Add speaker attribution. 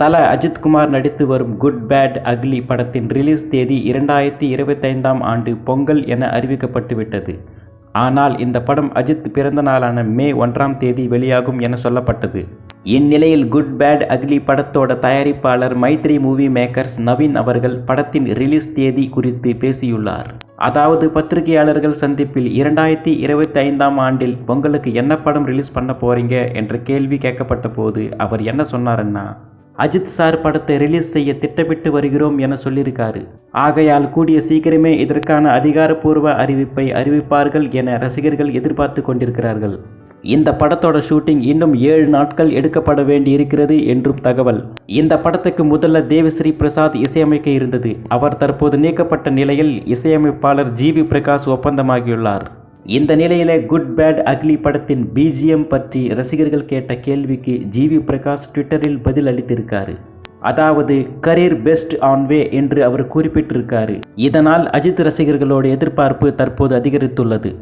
Speaker 1: தல அஜித்குமார் நடித்து வரும் குட் பேட் அக்லி படத்தின் ரிலீஸ் தேதி இரண்டாயிரத்தி இருபத்தைந்தாம் ஆண்டு பொங்கல் என அறிவிக்கப்பட்டுவிட்டது. ஆனால் இந்த படம் அஜித் பிறந்த நாளான மே ஒன்றாம் தேதி வெளியாகும் என சொல்லப்பட்டது. இந்நிலையில் குட் பேட் அக்லி படத்தோட தயாரிப்பாளர் மைத்ரி மூவி மேக்கர்ஸ் நவீன் அவர்கள் படத்தின் ரிலீஸ் தேதி குறித்து பேசியுள்ளார். அதாவது பத்திரிகையாளர்கள் சந்திப்பில் இரண்டாயிரத்தி இருபத்தி ஐந்தாம் ஆண்டில் பொங்கலுக்கு என்ன படம் ரிலீஸ் பண்ண போறீங்க என்ற கேள்வி கேட்கப்பட்ட போது அவர் என்ன சொன்னாருன்னா அஜித் சார் படத்தை ரிலீஸ் செய்ய திட்டமிட்டு வருகிறோம் என சொல்லியிருக்காரு. ஆகையால் கூடிய சீக்கிரமே இதற்கான அதிகாரப்பூர்வ அறிவிப்பை அறிவிப்பார்கள் என ரசிகர்கள் எதிர்பார்த்து கொண்டிருக்கிறார்கள். இந்த படத்தோட ஷூட்டிங் இன்னும் ஏழு நாட்கள் எடுக்கப்பட வேண்டி இருக்கிறது என்றும் தகவல். இந்த படத்துக்கு முதல்ல தேவஸ்ரீ பிரசாத் இசையமைக்க இருந்தது. அவர் தற்போது நீக்கப்பட்ட நிலையில் இசையமைப்பாளர் ஜிவி பிரகாஷ் ஒப்பந்தமாகியுள்ளார். இந்த நிலையில் குட் பேட் அக்லி படத்தின் பிஜிஎம் பற்றி ரசிகர்கள் கேட்ட கேள்விக்கு ஜிவி பிரகாஷ் ட்விட்டரில் பதில் அளித்திருக்காரு. அதாவது கரியர் பெஸ்ட் ஆன் வே என்று அவர் குறிப்பிட்டிருக்காரு. இதனால் அஜித் ரசிகர்களோட எதிர்பார்ப்பு தற்போது அதிகரித்துள்ளது.